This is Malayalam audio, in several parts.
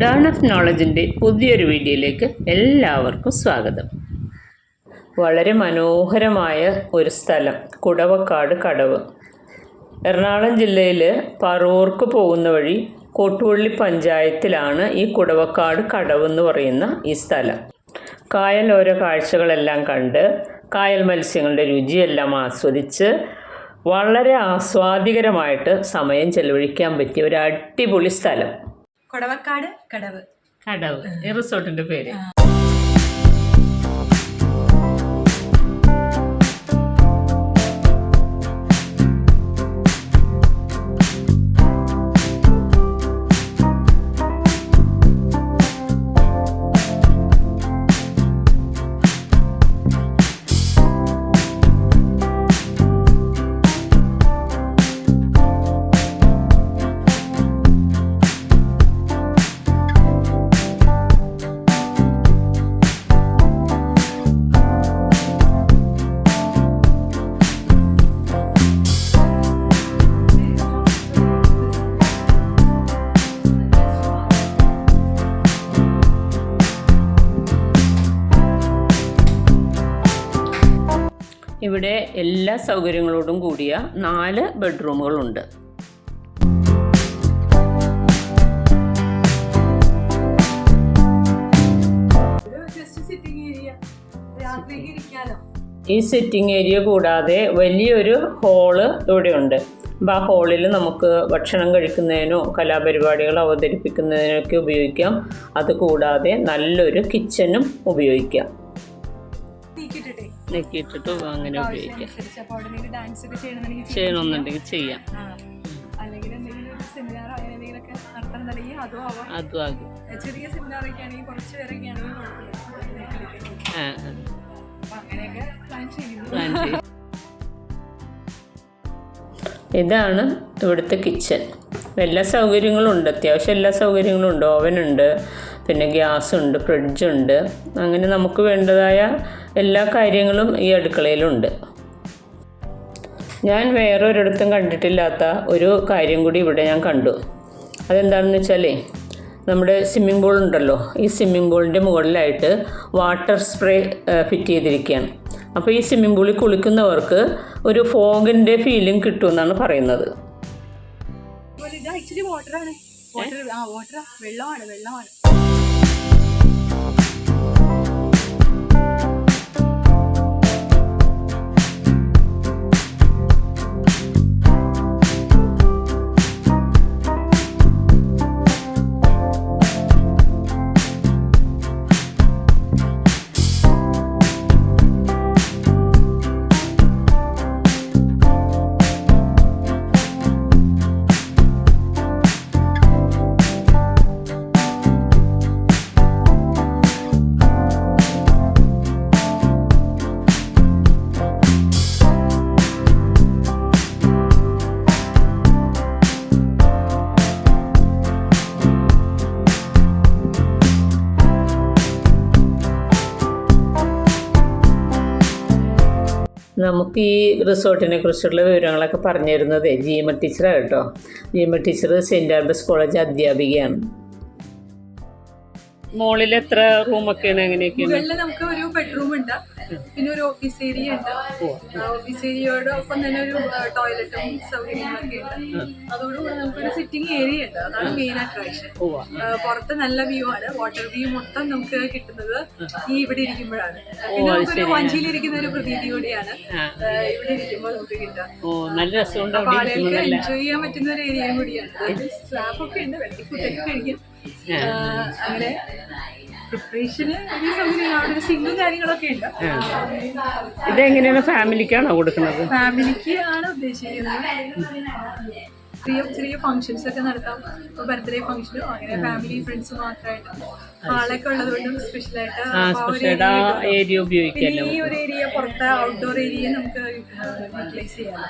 ഡേൺ ഓഫ് നോളജിന്റെ പുതിയൊരു വീഡിയോയിലേക്ക് എല്ലാവർക്കും സ്വാഗതം. വളരെ മനോഹരമായ ഒരു സ്ഥലം കുടവക്കാട് കടവ്. എറണാകുളം ജില്ലയിൽ പറവൂർക്ക് പോകുന്ന വഴി കോട്ടുപള്ളി പഞ്ചായത്തിലാണ് ഈ കുടവക്കാട് കടവ് എന്ന് പറയുന്ന ഈ സ്ഥലം. കായൽ ഓരോ കാഴ്ചകളെല്ലാം കണ്ട് കായൽ മത്സ്യങ്ങളുടെ രുചിയെല്ലാം ആസ്വദിച്ച് വളരെ ആസ്വാദികരമായിട്ട് സമയം ചെലവഴിക്കാൻ പറ്റിയ ഒരു അടിപൊളി സ്ഥലം. കൊടവക്കാട് കടവ്. കടവ്. ഈ റിസോർട്ടിന്റെ പേര്. ഇവിടെ എല്ലാ സൗകര്യങ്ങളോടും കൂടിയ നാല് ബെഡ്റൂമുകളുണ്ട്. ഈ സിറ്റിംഗ് ഏരിയ കൂടാതെ വലിയൊരു ഹോൾ ഇവിടെയുണ്ട്. അപ്പോൾ ആ ഹോളിൽ നമുക്ക് ഭക്ഷണം കഴിക്കുന്നതിനോ കലാപരിപാടികൾ അവതരിപ്പിക്കുന്നതിനൊക്കെ ഉപയോഗിക്കാം. അതുകൂടാതെ നല്ലൊരു കിച്ചനും ഉപയോഗിക്കാം. നെക്കിയിട്ടിട്ട് അങ്ങനെ ഉപയോഗിക്കാം. ചെയ്യണമെന്നുണ്ടെങ്കിൽ ചെയ്യാം. അതും ആകും. ഇതാണ് ഇവിടുത്തെ കിച്ചൺ എല്ലാ സൗകര്യങ്ങളും ഉണ്ട്. അത്യാവശ്യം എല്ലാ സൗകര്യങ്ങളും ഉണ്ട്. ഓവനുണ്ട് പിന്നെ ഗ്യാസ് ഉണ്ട്. ഫ്രിഡ്ജുണ്ട് അങ്ങനെ നമുക്ക് വേണ്ടതായ എല്ലാ കാര്യങ്ങളും ഈ അടുക്കളയിലുണ്ട്. ഞാൻ വേറൊരിടത്തും കണ്ടിട്ടില്ലാത്ത ഒരു കാര്യം കൂടി ഇവിടെ ഞാൻ കണ്ടു. അതെന്താണെന്ന് വെച്ചാലേ നമ്മുടെ സ്വിമ്മിംഗ് പൂൾ ഉണ്ടല്ലോ ഈ സ്വിമ്മിംഗ് പൂളിന്റെ മുകളിലായിട്ട് വാട്ടർ സ്പ്രേ ഫിറ്റ് ചെയ്തിരിക്കുകയാണ്. അപ്പോൾ ഈ സ്വിമ്മിംഗ് പൂളിൽ കുളിക്കുന്നവർക്ക് ഒരു ഫോഗിന്റെ ഫീലിംഗ് കിട്ടുമെന്നാണ് പറയുന്നത്. ആക്ച്വലി വാട്ടറാണ് വാട്ടർ ആ വെള്ളമാണ് വെള്ളമാണ്. നമുക്ക് ഈ റിസോർട്ടിനെ കുറിച്ചുള്ള വിവരങ്ങളൊക്കെ പറഞ്ഞു തരുന്നത് ജീമ ടീച്ചറാണ് കേട്ടോ. ജീമ ടീച്ചർ സെന്റ് ആൽബസ് കോളേജ് അധ്യാപികയാണ്. മോളിൽ എത്ര റൂമൊക്കെയാണ് എങ്ങനെയൊക്കെയാണ് മുകളിൽ നമുക്ക് ഒരു ബെഡ്റൂം ഉണ്ട്. പിന്നെ ഒരു ഓഫീസ് ഏരിയ ഉണ്ട്. ഓഫീസ് ഏരിയയോടൊപ്പം തന്നെ ഒരു ടോയ്ലറ്റും സൗകര്യങ്ങളൊക്കെ ഉണ്ട്. അതോടുകൂടി നമുക്കൊരു സിറ്റിംഗ് ഏരിയ ഉണ്ട്. അതാണ് മെയിൻ അട്രാക്ഷൻ പുറത്ത് നല്ല വ്യൂ ആണ്. വാട്ടർ വ്യൂ മൊത്തം നമുക്ക് കിട്ടുന്നത് ഈ ഇവിടെ ഇരിക്കുമ്പോഴാണ്. പിന്നെ നമുക്കൊരു വഞ്ചിയിലിരിക്കുന്ന ഒരു പ്രതീതി കൂടിയാണ്. ഇവിടെ ഇരിക്കുമ്പോൾ നമുക്ക് കിട്ടുക. ആളുകൾക്ക് എൻജോയ് ചെയ്യാൻ പറ്റുന്ന ഒരു ഏരിയ കൂടിയാണ്. സ്ലാബ് ഒക്കെ ഉണ്ട് വെള്ളി ഫുഡൊക്കെ കഴിക്കും. അങ്ങനെ പ്രിപ്പറേഷന് വലിയ സൗകര്യം അവിടെ ഒരു സിങ്കും കാര്യങ്ങളൊക്കെ ഉണ്ട്. ഇതെങ്ങനെയാണ് ഫാമിലിക്കാണോ കൊടുക്കുന്നത്? ഫാമിലിക്ക് ആണ് ഉദ്ദേശിക്കുന്നത്. ചെറിയ ചെറിയ ഫംഗ്ഷൻസ് ഒക്കെ നടത്താം. ഇപ്പൊ ബർത്ത്ഡേ ഫംഗ്ഷനോ അങ്ങനെ ഫാമിലി ഫ്രണ്ട്സ് മാത്രമായിട്ട്. ആളൊക്കെ ഉള്ളതുകൊണ്ടും സ്പെഷ്യലായിട്ട് ആ സ്പെഷ്യൽ ആയിട്ട് ഏരിയ ഉപയോഗിക്കാം ഈ ഒരു ഏരിയ പുറത്തെ ഔട്ട്ഡോർ ഏരിയ നമുക്ക് യൂട്ടിലൈസ് ചെയ്യാം.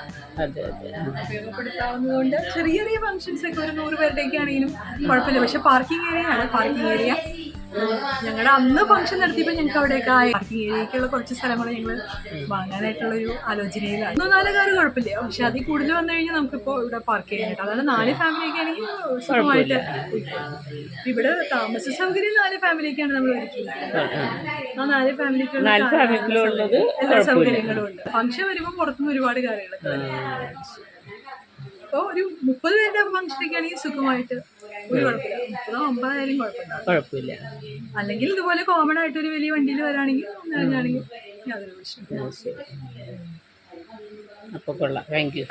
ഉപയോഗപ്പെടുത്താവുന്നതുകൊണ്ട് ചെറിയ ചെറിയ ഫംഗ്ഷൻസ് ഒക്കെ ഒരു നൂറ് പേരുടെയൊക്കെ ആണെങ്കിലും കുഴപ്പമില്ല. പക്ഷെ പാർക്കിംഗ് ഏരിയ ആണ് പാർക്കിംഗ് ഏരിയ ഞങ്ങളുടെ അന്ന് ഫംഗ്ഷൻ നടത്തിയപ്പോൾ ഞങ്ങൾക്ക് അവിടെയൊക്കെ പാർക്കിംഗ് ഏരിയക്കുള്ള കുറച്ച് സ്ഥലങ്ങൾ ഞങ്ങൾ വാങ്ങാനായിട്ടുള്ള ഒരു ആലോചനയിലാണ് മൂന്നോ നാല് കാറ് കുഴപ്പമില്ല. പക്ഷെ അതിൽ കൂടുതൽ വന്നു കഴിഞ്ഞാൽ നമുക്കിപ്പോൾ ഇവിടെ പാർക്ക് ചെയ്യാനായിട്ട്. അതായത് നാല് ഫാമിലിയൊക്കെ ആണെങ്കിൽ സുഖമായിട്ട് ഇവിടെ താമസ സൗകര്യം നാല് ഫാമിലിക്കാണ് നമ്മൾ ഒരുക്കിയത് ആ നാല് ഫാമിലിക്കുള്ള എല്ലാ സൗകര്യങ്ങളും ഉണ്ട്. ഫംഗ്ഷൻ വരുമ്പോൾ പുറത്തുനിന്ന് ഒരുപാട് കാര്യങ്ങളൊക്കെ അപ്പോൾ ഒരു മുപ്പത് പേരുടെ ഫംഗ്ഷനൊക്കെ ആണെങ്കിൽ സുഖമായിട്ട് ഒരു കുഴപ്പമില്ല. മുപ്പതോ അമ്പതായാലും കുഴപ്പമില്ല. അല്ലെങ്കിൽ ഇതുപോലെ കോമൺ ആയിട്ട് ഒരു വലിയ വണ്ടിയിൽ വരാണെങ്കിൽ ഒന്നാണെങ്കിൽ യാതൊരു പ്രശ്നമില്ല അപ്പോൾ കൊള്ളാം. താങ്ക് യു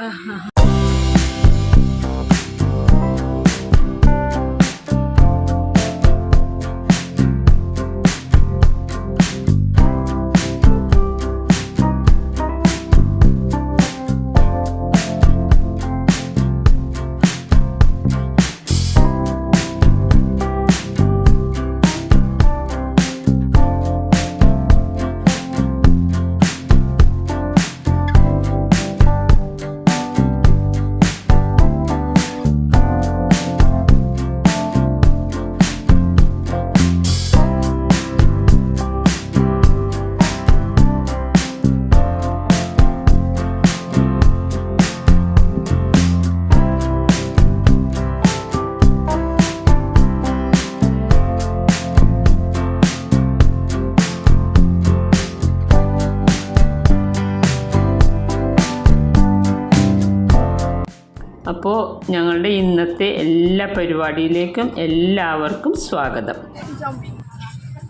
അപ്പോൾ ഞങ്ങളുടെ ഇന്നത്തെ എല്ലാ പരിപാടിയിലേക്കും എല്ലാവർക്കും സ്വാഗതം.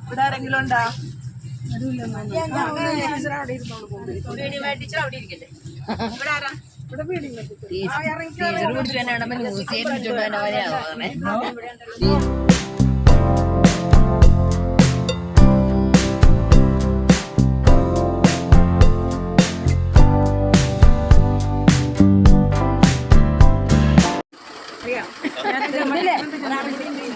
ഇവിടെ ആരെങ്കിലും ഇവിടെ ടീച്ചർ കുടിച്ചാണ് മ്യൂസിയം ചുണ്ടാനവരെയാവുന്നത്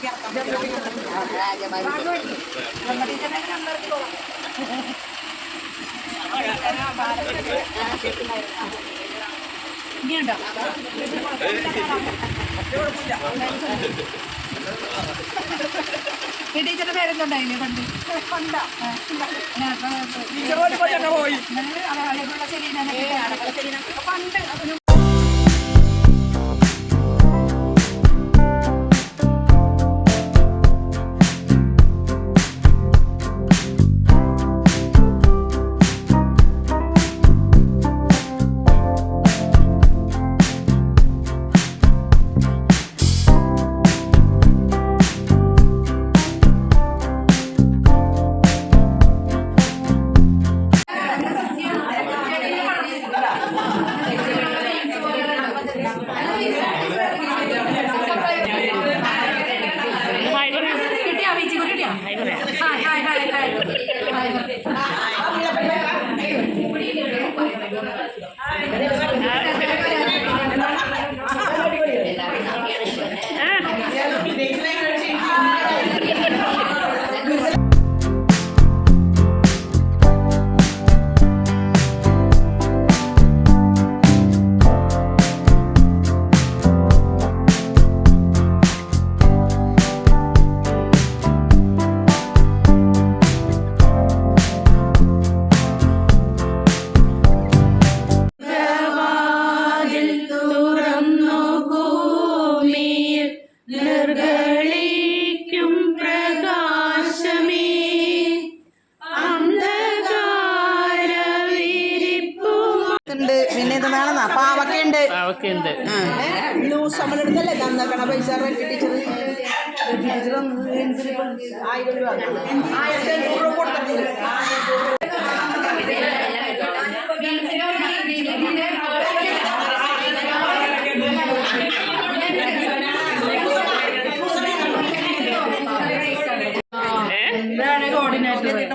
ടീച്ചറുടെ പേരെന്തുണ്ടായില്ലേ പണ്ട് പണ്ടാ പണ്ട്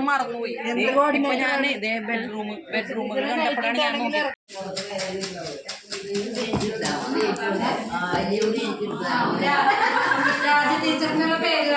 മറന്നുപോയി ഇപ്പൊ ഞാൻ ഇതേ ബെഡ്റൂം ബെഡ്റൂമുകൾ കണ്ടപ്പോഴാണ് ഞാൻ നോക്കിയത് ടീച്ചറിനുള്ള പേര്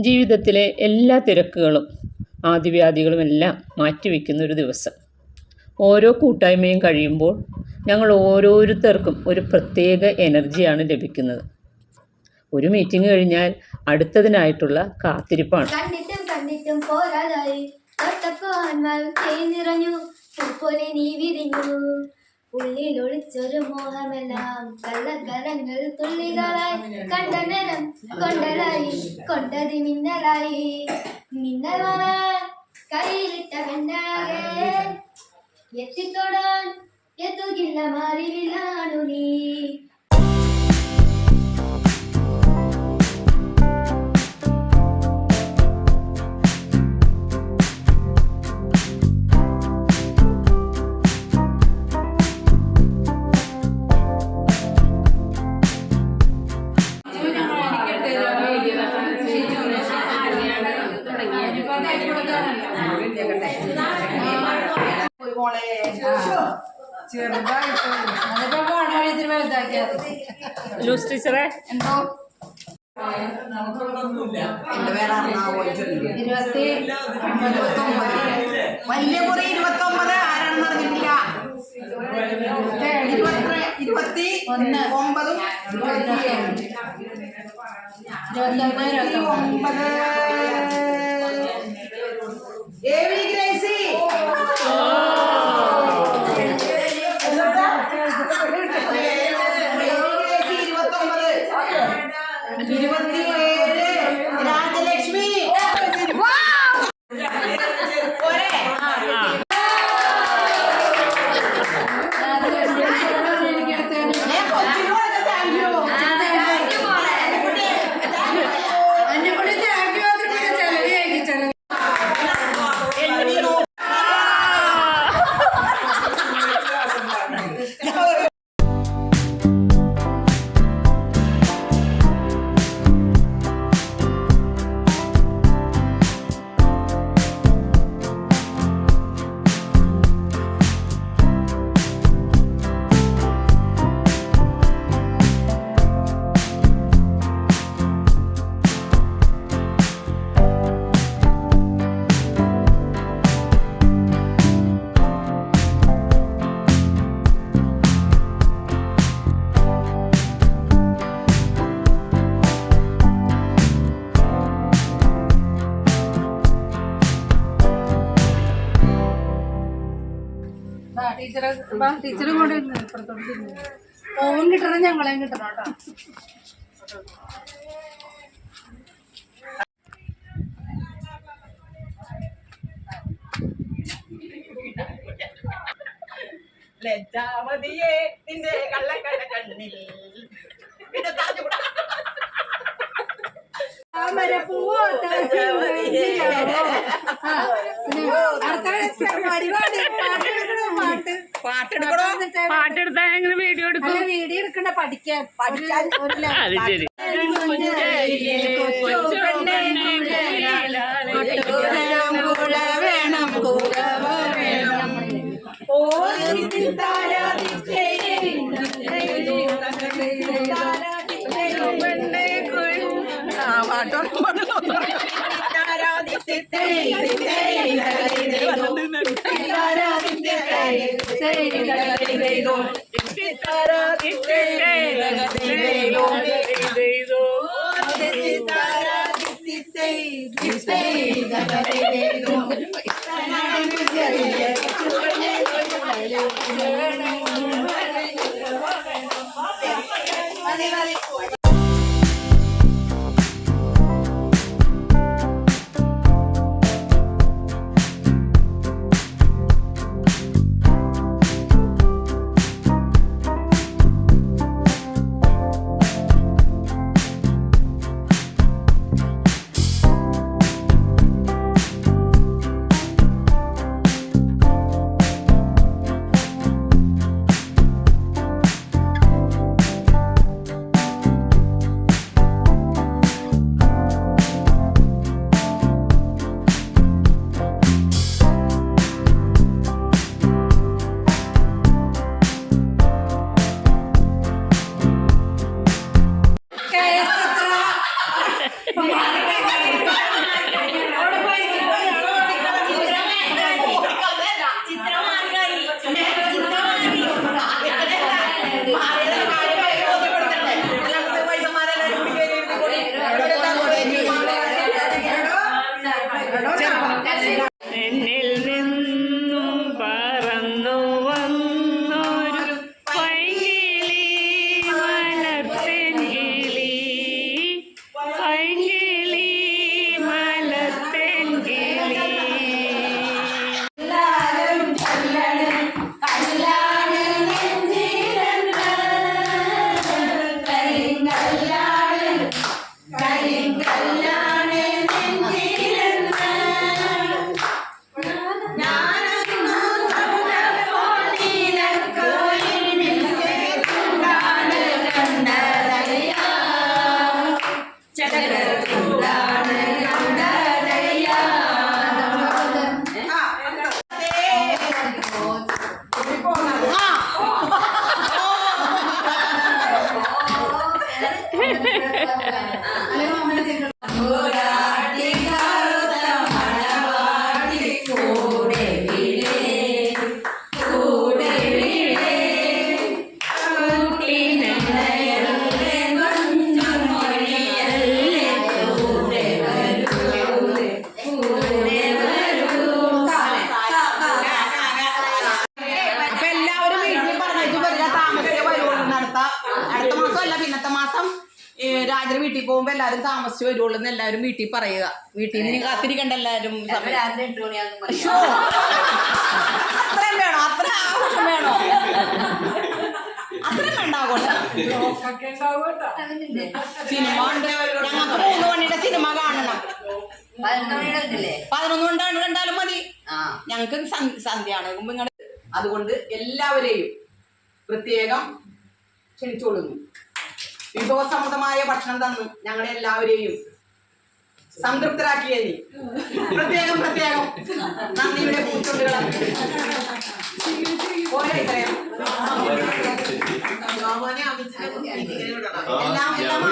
ജീവിതത്തിലെ എല്ലാ തിരക്കുകളും ആദിവ്യാധികളും എല്ലാം മാറ്റിവെക്കുന്ന ഒരു ദിവസം. ഓരോ കൂട്ടായ്മയും കഴിയുമ്പോൾ ഞങ്ങൾ ഓരോരുത്തർക്കും ഒരു പ്രത്യേക എനർജിയാണ് ലഭിക്കുന്നത്. ഒരു മീറ്റിംഗ് കഴിഞ്ഞാൽ അടുത്തതിനായിട്ടുള്ള കാത്തിരിപ്പാണ്. കണ്ടിട്ടും കണ്ടിട്ടും പോരാതായി. നീ വിരിഞ്ഞു. ഉള്ളിൽ ഒളിച്ചൊരു മോഹമെല്ലാം. കള്ളക്കരങ്ങൾ തുള്ളികളായി. കണ്ട കൊണ്ടലായി. എത്തുകില്ല മാറിവില്ലാണു നീ. അതിപ്പോ. ലൂസ് ടീച്ചറെ? എന്തോ? ഇരുപത്തി വലിയ കുറി ഇരുപത്തൊമ്പത്. ആരാണെന്ന് അറിഞ്ഞിട്ടില്ല. ഇരുപത്തി ഇരുപത്തി ഒന്ന്. ഒമ്പതും ഇരുപത്തി ഒമ്പത്. എ കൂടെ തിരിഞ്ഞു. ഓൻ കിട്ടണം കേട്ടോ ലജ്ജാവതിയെ നിന്റെ കള്ളക്കട കണ്ണിൽ താജുകൂടാ. പാട്ടെടുക്കണോ പാട്ടെടുത്താൽ എങ്ങനെ വീഡിയോ എടുക്കും വീഡിയോ എടുക്കണ്ട പഠിക്കാൻ പഠിക്കാൻ അത് ശരി വേണം വേണം ഓ താരാദിത്യേ ആ Thank you. താമസിച്ച് വരുള്ളൂ എന്ന് എല്ലാവരും വീട്ടിൽ പറയുക. വീട്ടിൽ നിന്ന് കാത്തിരിക്കണ്ട. ശ്ശോ. അത്രയും വേണോ? അത്ര ആഘോഷം വേണോ? അത്രയും വേണ്ട ആഘോഷം സിനിമ ഉണ്ട്. ഞങ്ങൾക്ക് മൂന്ന് മണിയുടെ സിനിമ കാണണം. പതിനൊന്ന് കൊണ്ടാണ് കണ്ടാലും മതി. ഞങ്ങൾക്ക് സന്ധ്യയാണ്. നിങ്ങൾ അതുകൊണ്ട് എല്ലാവരെയും പ്രത്യേകം ക്ഷണിച്ചോളുന്നു. വിഭവസമൃദ്ധമായ ഭക്ഷണം തന്നു ഞങ്ങളെ എല്ലാവരെയും. സംതൃപ്തരാക്കിയേ പ്രത്യേകം പ്രത്യേകം. നന്ദിയുടെ പൂച്ചൊണ്ടുകളാണ് എല്ലാം എല്ലാം